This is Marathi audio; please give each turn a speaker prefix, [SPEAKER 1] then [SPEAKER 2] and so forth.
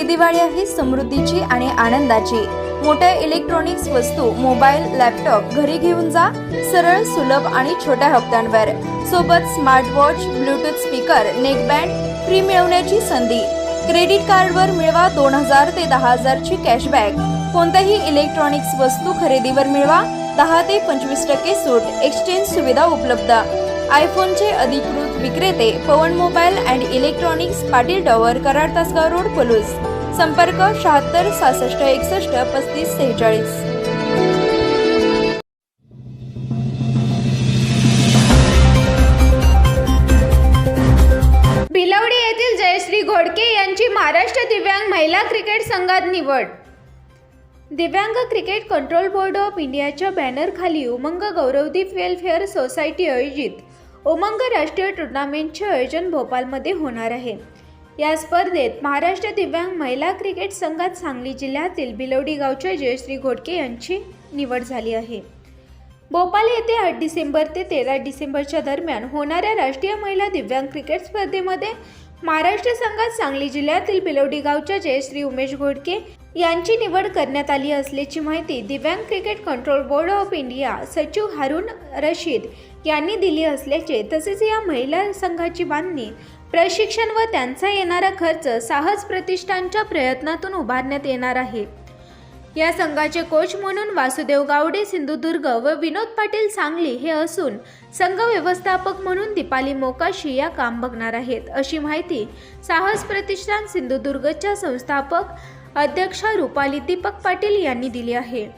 [SPEAKER 1] ही दिवाळी आहे समृद्धीची आणि आनंदाची. मोठ्या इलेक्ट्रॉनिक्स वस्तू मोबाईल लॅपटॉप घरी घेऊन जा. सरळ सुलभ आणि छोट्या हप्त्यांवर. सोबत smartwatch bluetooth speaker neckband free मिळवण्याची संधी. क्रेडिट कार्डवर मिळवा दोन हजार ते दहा हजारची कॅशबॅक कोणत्याही इलेक्ट्रॉनिक्स वस्तू खरेदीवर मिळवा. दहा ते पंचवीस टक्के सूट एक्सचेंज सुविधा उपलब्ध. आयफोनचे अधिकृत विक्रेते Pawan mobile and electronics Patil tower Karad Tasgaon road Palus संपर्क शहात्तर सहासष्ट एकसष्ट पस्तीस सेहेचाळीस.
[SPEAKER 2] भिलवडी येथील जयश्री घोडके यांची महाराष्ट्र दिव्यांग महिला क्रिकेट संघात निवड. दिव्यांग क्रिकेट कंट्रोल बोर्ड ऑफ इंडियाच्या बॅनरखाली उमंग गौरवदीप वेलफेअर सोसायटी आयोजित. उमंग राष्ट्रीय टुर्नामेंटचे आयोजन भोपाळमध्ये होणार आहे. या स्पर्धेत महाराष्ट्र दिव्यांग महिला क्रिकेट संघात सांगली जिल्ह्यातील भिलवडी गावच्या जयश्री घोटके यांची निवड झाली आहे. भोपाल येथे आठ डिसेंबर ते तेरा डिसेंबरच्या दरम्यान होणाऱ्या राष्ट्रीय महिला दिव्यांग क्रिकेट स्पर्धेमध्ये महाराष्ट्र संघात सांगली जिल्ह्यातील बिलोडी गावच्या जयश्री उमेश घोडके यांची निवड करण्यात आली असल्याची माहिती दिव्यांग cricket control board of India सचिव हारून रशीद यांनी दिली असल्याचे तसेच या महिला संघाची बांधणी प्रशिक्षण व त्यांचा येणारा खर्च साहस प्रतिष्ठानच्या प्रयत्नातून उभारण्यात येणार आहे. या संघाचे कोच म्हणून वासुदेव गावडे सिंधुदुर्ग व विनोद पाटील सांगली हे असून संघ व्यवस्थापक म्हणून दीपाली मोकाशी या काम बघणार आहेत. अशी माहिती साहस प्रतिष्ठान सिंधुदुर्गच्या संस्थापक अध्यक्षा रुपाली दीपक पाटील यांनी दिली आहे.